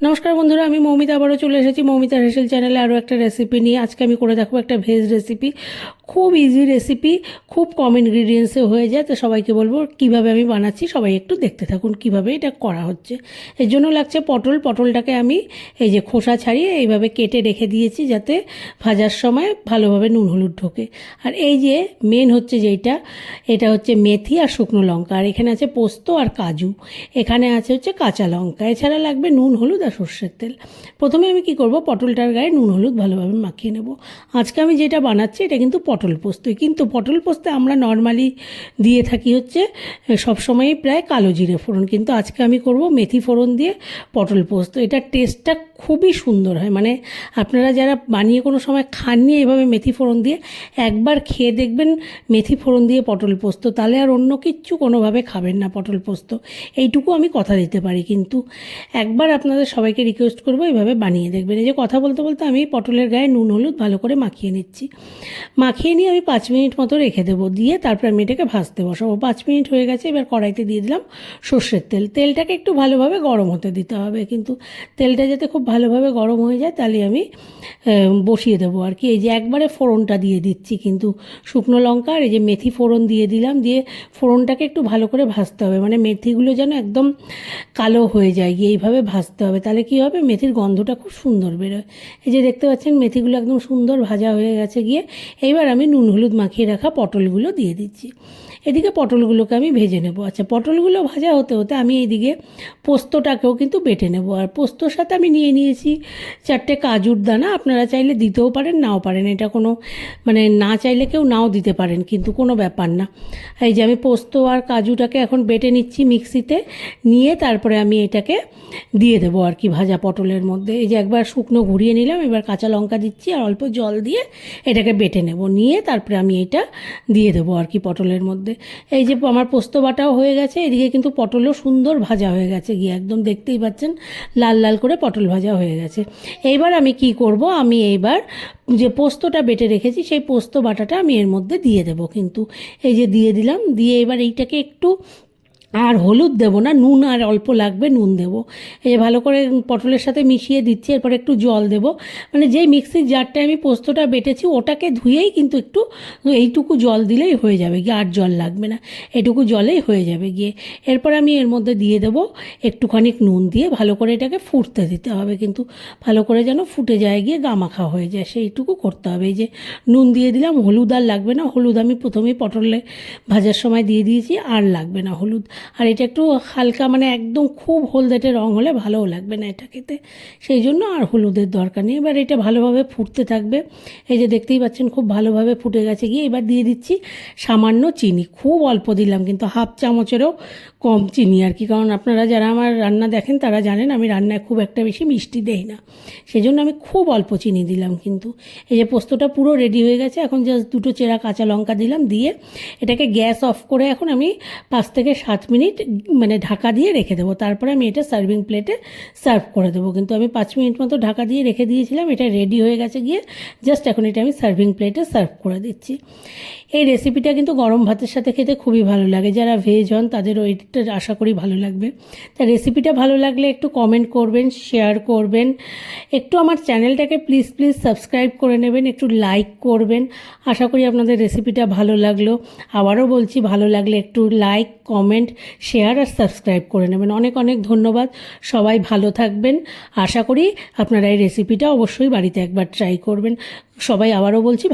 নমস্কার বন্ধুরা, আমি মৌমিতা আবারও চলে এসেছি মৌমিতা হেসেল চ্যানেলে আরও একটা রেসিপি নিয়ে। আজকে আমি করে দেখো একটা ভেজ রেসিপি খুব ইজি রেসিপি খুব কম ইনগ্রিডিয়েন্টসে হয়ে যায়। তো সবাইকে বলব কীভাবে আমি বানাচ্ছি, সবাই একটু দেখতে থাকুন কীভাবে এটা করা হচ্ছে। এর জন্য লাগছে পটল, পটলটাকে আমি এই যে খোসা ছাড়িয়ে এইভাবে কেটে রেখে দিয়েছি যাতে ভাজার সময় ভালোভাবে নুন, হলুদ ঢোকে। আর এই যে মেন হচ্ছে যেইটা, এটা হচ্ছে মেথি আর শুকনো লঙ্কা। আর এখানে আছে পোস্ত আর কাজু। এখানে আছে হচ্ছে কাঁচা লঙ্কা। এছাড়া লাগবে নুন, হলুদ আর সর্ষের তেল। প্রথমে আমি কি করব, পটলটার গায়ে নুন, হলুদ ভালোভাবে মাখিয়ে নেব। আজকে আমি যেটা বানাচ্ছি, এটা কিন্তু পটল পোস্তই কিন্তু পটল পোস্তে আমরা নর্মালি দিয়ে থাকি হচ্ছে সবসময়ই প্রায় কালো জিরে ফোড়ন। কিন্তু আজকে আমি করব মেথি ফোড়ন দিয়ে পটল পোস্ত। এটার টেস্টটা খুবই সুন্দর হয়। মানে আপনারা যারা বানিয়ে কোনো সময় খাননি এভাবে মেথি ফোড়ন দিয়ে, একবার খেয়ে দেখবেন মেথি ফোড়ন দিয়ে পটল পোস্ত। তাহলে আর অন্য কিচ্ছু কোনোভাবে খাবেন না পটল পোস্ত। এইটুকু আমি কথা দিতে পারি। কিন্তু একবার আপনাদের সবাইকে রিকোয়েস্ট করব এভাবে বানিয়ে দেখবেন। এই যে কথা বলতে বলতে আমি পটলের গায়ে নুন, হলুদ ভালো করে মাখিয়ে নিচ্ছি। মাখিয়ে নিয়ে আমি পাঁচ মিনিট মতো রেখে দেবো। দিয়ে তারপর আমি এটাকে ভাজতে বসাবো। পাঁচ মিনিট হয়ে গেছে, এবার কড়াইতে দিয়ে দিলাম সর্ষের তেল। তেলটাকে একটু ভালোভাবে গরম হতে দিতে হবে। কিন্তু তেলটা যাতে খুব ভালোভাবে গরম হয়ে যায়, তাহলে আমি বসিয়ে দেবো আর কি। এই যে একবারে ফোড়নটা দিয়ে দিচ্ছি, কিন্তু শুকনো লঙ্কা আর এই যে মেথি ফোড়ন দিয়ে দিলাম। দিয়ে ফোড়নটাকে একটু ভালো করে ভাজতে হবে। মানে মেথিগুলো যেন একদম কালো হয়ে যায়, গিয়ে এইভাবে ভাজতে হবে। তাহলে কি হবে, মেথির গন্ধটা খুব সুন্দর বেরোয়। এই যে দেখতে পাচ্ছেন, মেথিগুলো একদম সুন্দর ভাজা হয়ে গেছে গিয়ে। এইবার আমি নুন হলুদ মাখিয়ে রাখা পটলগুলো দিয়ে দিচ্ছি। এদিকে পটলগুলোকে আমি ভেজে নেব। আচ্ছা পটলগুলো ভাজা হতে হতে আমি এইদিকে পোস্তটাকেও কিন্তু বেটে নেব। আর পোস্তর সাথে আমি নিয়ে নিয়েছি চারটে কাজুর দানা। আপনারা চাইলে দিতেও পারেন, নাও পারেন। এটা কোনো মানে না চাইলে কেউ নাও দিতে পারেন, কিন্তু কোনো ব্যাপার না। এই যে আমি পোস্ত আর কাজুটাকে এখন বেটে নিচ্ছি মিক্সিতে। নিয়ে তারপরে আমি এটাকে দিয়ে দেবো আর কি ভাজা পটলের মধ্যে। এই যে একবার শুকনো ঘুরিয়ে নিলাম, এবার কাঁচা লঙ্কা দিচ্ছি আর অল্প জল দিয়ে এটাকে বেটে নেব। নিয়ে তারপরে আমি এটা দিয়ে দেবো আর কি পটলের মধ্যে। এই যে আমার পোস্ত বাটাও হয়ে গেছে, এদিকে কিন্তু পটলও সুন্দর ভাজা হয়ে গেছে গিয়ে, একদম দেখতেই পাচ্ছেন, লাল লাল করে পটল ভাজা হয়ে গেছে। এইবার আমি কি করব, আমি এইবার যে পোস্তটা বেটে রেখেছি, সেই পোস্ত বাটাটা আমি এর মধ্যে দিয়ে দেবো কিন্তু। এই যে দিয়ে দিলাম, দিয়ে এবার এইটাকে একটু আর হলুদ দেবো না, নুন আর অল্প লাগবে, নুন দেবো। এই ভালো করে পটলের সাথে মিশিয়ে দিচ্ছি, এরপর একটু জল দেবো। মানে যেই মিক্সির জারটায় আমি পোস্তটা বেটেছি, ওটাকে ধুয়েই কিন্তু একটু এইটুকু জল দিলেই হয়ে যাবে, গিয়ে আর জল লাগবে না। এটুকু জলেই হয়ে যাবে গিয়ে। এরপর আমি এর মধ্যে দিয়ে দেবো একটুখানি নুন দিয়ে, ভালো করে এটাকে ফুটতে দিতে হবে কিন্তু, ভালো করে যেন ফুটে যায়, গিয়ে গামাখা হয়ে যায়, সেইটুকু করতে হবে। এই যে নুন দিয়ে দিলাম, হলুদ আর লাগবে না, হলুদ আমি প্রথমেই পটলে ভাজার সময় দিয়ে দিয়েছি, আর লাগবে না হলুদ। আর এটা একটু হালকা মানে একদম খুব হলদেটে রং হলে ভালোও লাগবে না এটা খেতে। সেই জন্য আর হলুদের দরকার নেই। এবার এটা ভালোভাবে ফুটতে থাকবে। এই যে দেখতেই পাচ্ছেন, খুব ভালোভাবে ফুটে গেছে। গিয়ে এবার দিয়ে দিচ্ছি সামান্য চিনি। খুব অল্প দিলাম, কিন্তু হাফ চামচেরও কম চিনি আর কি। কারণ আপনারা যারা আমার রান্না দেখেন, তারা জানেন আমি রান্নায় খুব একটা বেশি মিষ্টি দেই না। সেই জন্য আমি খুব অল্প চিনি দিলাম কিন্তু। এই যে পোস্তটা পুরো রেডি হয়ে গেছে। এখন জাস্ট দুটো চেরা কাঁচা লঙ্কা দিলাম। দিয়ে এটাকে গ্যাস অফ করে এখন আমি পাঁচ থেকে সাত মিনিট মানে ঢাকা দিয়ে রেখে দেবো। তারপরে আমি এটা সার্ভিং প্লেটে সার্ভ করে দেবো। কিন্তু আমি পাঁচ মিনিট মতো ঢাকা দিয়ে রেখে দিয়েছিলাম, এটা রেডি হয়ে গেছে গিয়ে জাস্ট এখন এটা আমি সার্ভিং প্লেটে সার্ভ করে দিচ্ছি। এই রেসিপিটা কিন্তু গরম ভাতের সাথে খেতে খুবই ভালো লাগে। যারা ভেজ হন, তাদেরও এটা আশা করি ভালো লাগবে। তা রেসিপিটা ভালো লাগলে একটু কমেন্ট করবেন শেয়ার করবেন। একটু আমার চ্যানেলটাকে প্লিজ প্লিজ সাবস্ক্রাইব করে নেবেন, একটু লাইক করবেন। আশা করি আপনাদের রেসিপিটা ভালো লাগল। আবারও বলছি, ভালো লাগলে একটু লাইক কমেন্ট শেয়ার আর সাবস্ক্রাইব করে নেবেন। অনেক অনেক ধন্যবাদ। সবাই ভালো থাকবেন। আশা করি আপনারা এই রেসিপিটা অবশ্যই বাড়িতে একবার ট্রাই করবেন। সবাই আবারও বলছি